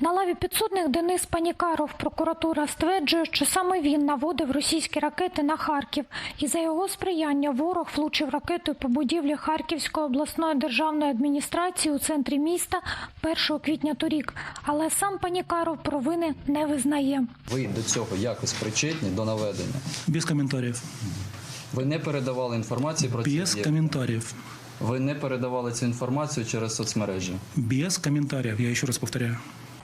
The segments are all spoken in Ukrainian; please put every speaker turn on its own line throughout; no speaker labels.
На лаві підсудних Денис Панікаров прокуратура стверджує, що саме він наводив російські ракети на Харків, і за його сприяння ворог влучив ракетою по будівлі Харківської обласної державної адміністрації у центрі міста 1 квітня торік. Але сам Панікаров провини не визнає.
Ви до цього якось причетні до наведення.
Без комментариев.
Ви не передавали інформацію про ці
Без
об'єкти?
комментариев.
Ви не передавали цю інформацію через соцмережі.
Без комментариев, я еще раз повторяю.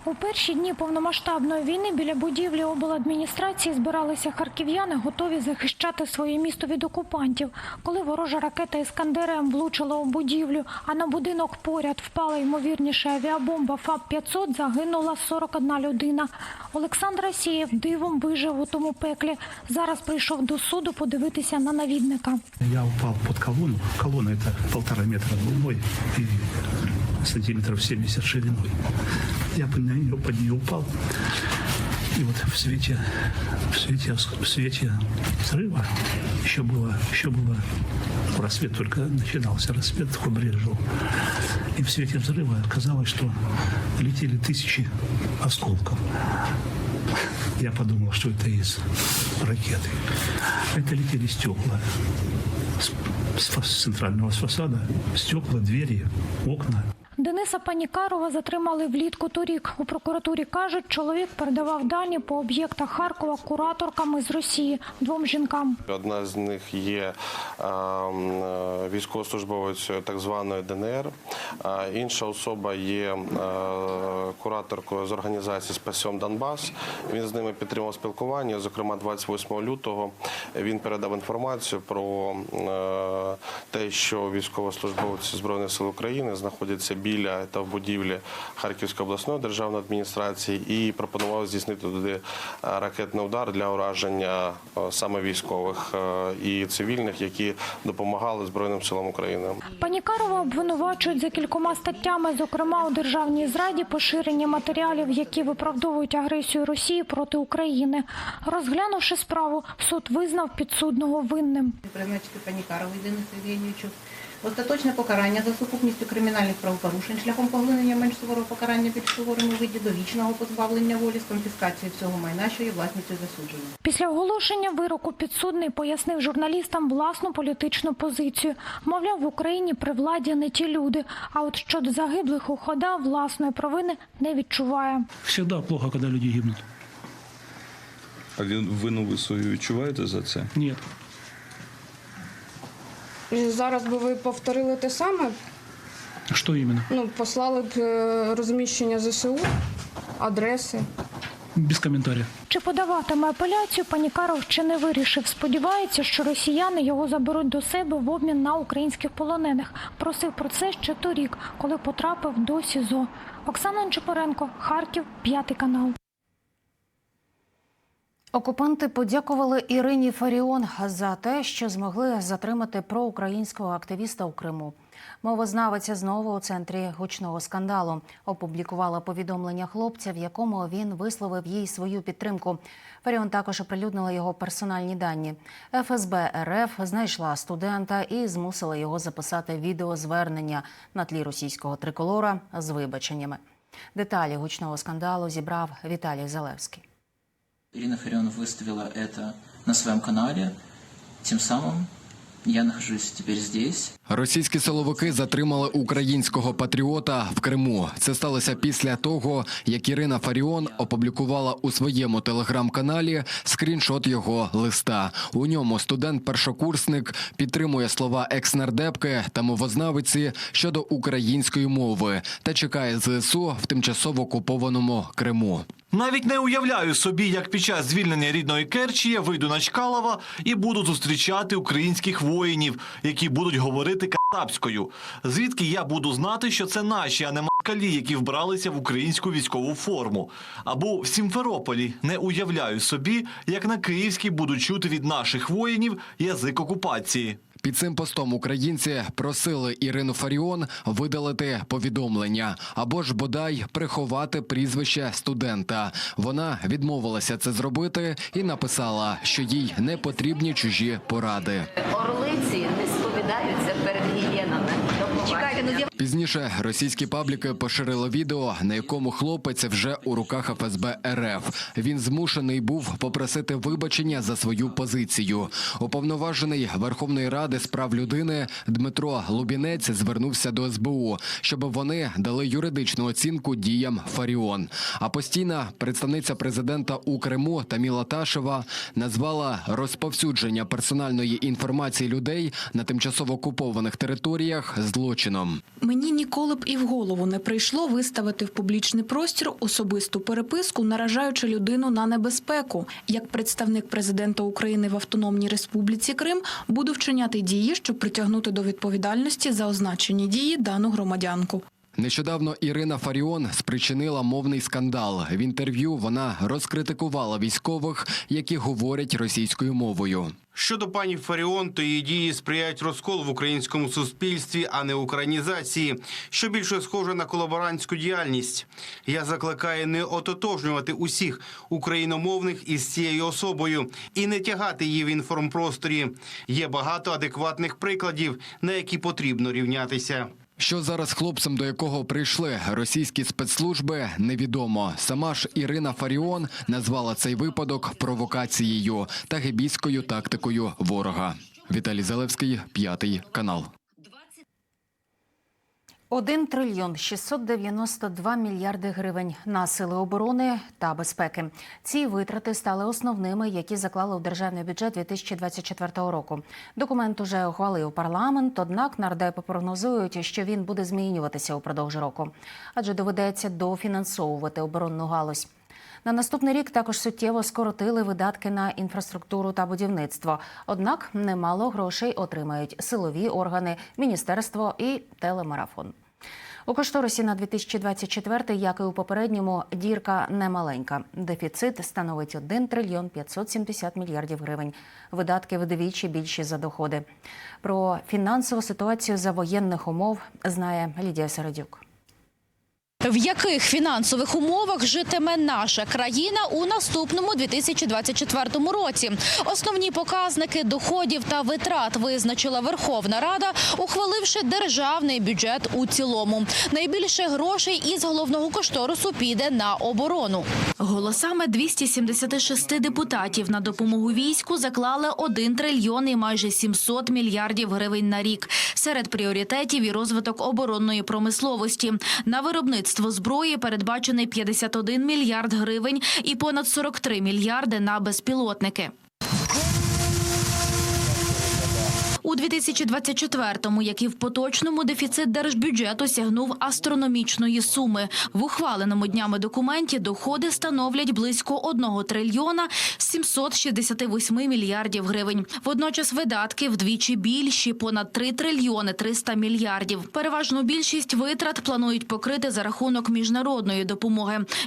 У перші дні повномасштабної війни біля будівлі обладміністрації збиралися харків'яни, готові захищати своє місто від окупантів. Коли ворожа ракета «Іскандерем» влучила у будівлю, а на будинок поряд впала ймовірніше авіабомба ФАП-500, загинула 41 людина. Олександр Асієв дивом вижив у тому пеклі. Зараз прийшов до суду подивитися на навідника.
Я упал под колонну. Колонна это полтора метра и сантиметров 70 шириной. Я под нее, под нее упал. И вот в свете, в свете, в свете взрыва еще было, еще было рассвет только начинался, рассвет такой брежил. И в свете взрыва оказалось, что летели тысячи осколков. Я подумал, что это из ракеты. Это летели стекла с, с с центрального фасада. Стекла, двери, окна.
Дениса Панікарова затримали влітку торік. У прокуратурі кажуть, чоловік передавав дані по об'єктах Харкова кураторками з Росії двом жінкам.
Одна з них є е, е, військовослужбовець так званої ДНР, інша особа є е, кураторкою з організації Спасьом Донбас. Він з ними підтримав спілкування. Зокрема, 28 лютого він передав інформацію про е, те, що військовослужбовці збройних сил України знаходяться біля та в будівлі Харківської обласної державної адміністрації і пропонував здійснити туди е, ракетний удар для ураження е, саме військових е, і цивільних, які допомагали Збройним силам України.
Панікарова обвинувачують за кількома статтями, зокрема у державній зраді, поширення матеріалів, які виправдовують агресію Росії проти України. Розглянувши справу, суд визнав підсудного винним.
призначити Панікарову Єдину Сергійовичу. Остаточне покарання за сукупністю кримінальних правопорушень шляхом поглинення менш суворого покарання більш суворому виді довічного позбавлення волі з конфіскацією всього майна, що є власністю засудженого.
Після оголошення вироку підсудний пояснив журналістам власну політичну позицію. Мовляв, в Україні при владі не ті люди. А от щодо загиблих у хода власної провини не відчуває.
Всегда плохо, когда люди гибнут.
А він вину ви свою відчуваєте за це?
Нет.
Зараз би ви повторили те саме,
Что именно?
ну, послали б е, розміщення ЗСУ, адреси.
Без комментариев.
Чи подаватиме апеляцію, Панікаров ще не вирішив. Сподівається, що росіяни його заберуть до себе в обмін на українських полонених. Просив про це ще торік, коли потрапив до СІЗО. Оксана Нечипоренко, Харків, п'ятий канал.
Окупанти подякували Ірині Фаріон за те, що змогли затримати проукраїнського активіста у Криму. Мовознавиця знову у центрі гучного скандалу опублікувала повідомлення хлопця, в якому він висловив їй свою підтримку. Фаріон також оприлюднила його персональні дані. ФСБ РФ знайшла студента і змусила його записати відеозвернення на тлі російського триколора з вибаченнями. Деталі гучного скандалу зібрав Віталій Залевський.
Ирина Фарионов выставила это на своем канале. Тем самым я нахожусь теперь здесь.
Російські силовики затримали українського патріота в Криму. Це сталося після того, як Ірина Фаріон опублікувала у своєму телеграм-каналі скріншот його листа. У ньому студент-першокурсник підтримує слова екс-нардепки та мовознавиці щодо української мови та чекає ЗСУ в тимчасово окупованому Криму.
Навіть не уявляю собі, як під час звільнення рідної Керчі я вийду на Чкалова і буду зустрічати українських воїнів, які будуть говорити кацапською. Звідки я буду знати, що це наші, а не москалі, які вбралися в українську військову форму. Або в Сімферополі не уявляю собі, як на Київській будуть чути від наших воїнів язик окупації.
Під цим постом українці просили Ірину Фаріон видалити повідомлення або ж бодай приховати прізвище студента. Вона відмовилася це зробити і написала, що їй не потрібні чужі поради.
Орлиці не сповідаються перед
Пізніше російські пабліки поширили відео, на якому хлопець вже у руках ФСБ РФ. Він змушений був попросити вибачення за свою позицію. Уповноважений Верховної Ради з прав людини Дмитро Лубінець звернувся до СБУ, щоб вони дали юридичну оцінку діям Фаріон. А постійна представниця президента у Криму Таміла Ташева назвала розповсюдження персональної інформації людей на тимчасово окупованих територіях злочином.
Мені ніколи б і в голову не прийшло виставити в публічний простір особисту переписку, наражаючи людину на небезпеку. Як представник президента України в Автономній Республіці Крим буду вчиняти дії, щоб притягнути до відповідальності за означені дії дану громадянку.
Нещодавно Ірина Фаріон спричинила мовний скандал. В інтерв'ю вона розкритикувала військових, які говорять російською мовою.
Щодо пані Фаріон, то її дії сприяють розколу в українському суспільстві, а не українізації, що більше схоже на колаборантську діяльність. Я закликаю не ототожнювати усіх україномовних із цією особою і не тягати її в інформпросторі. Є багато адекватних прикладів, на які потрібно рівнятися.
Що зараз хлопцем, до якого прийшли російські спецслужби, невідомо. Сама ж Ірина Фаріон назвала цей випадок провокацією та гебійською тактикою ворога. Віталій Залевський, п'ятий канал.
1 трильйон 692 мільярди гривень на сили оборони та безпеки. Ці витрати стали основними, які заклали у державний бюджет 2024 року. Документ уже ухвалив парламент, однак нардепи прогнозують, що він буде змінюватися упродовж року, адже доведеться дофінансовувати оборонну галузь. На наступний рік також суттєво скоротили видатки на інфраструктуру та будівництво. Однак немало грошей отримають силові органи, міністерство і телемарафон. У кошторисі на 2024, як і у попередньому, дірка немаленька. Дефіцит становить 1 трильйон 570 мільярдів гривень. Видатки вдвічі більші за доходи. Про фінансову ситуацію за воєнних умов знає Лідія Середюк.
В яких фінансових умовах житиме наша країна у наступному 2024 році? Основні показники доходів та витрат визначила Верховна Рада, ухваливши державний бюджет у цілому. Найбільше грошей із головного кошторису піде на оборону.
Голосами 276 депутатів на допомогу війську заклали 1 трильйон і майже 700 мільярдів гривень на рік. Серед пріоритетів і розвиток оборонної промисловості. На виробництво зброї передбачений 51 мільярд гривень і понад 43 мільярди на безпілотники. У 2024-му, як і в поточному, дефіцит держбюджету сягнув астрономічної суми. В ухваленому днями документі доходи становлять близько 1 трильйона 768 мільярдів гривень. Водночас видатки вдвічі більші – понад 3 трильйони 300 мільярдів. Переважну більшість витрат планують покрити за рахунок міжнародної допомоги.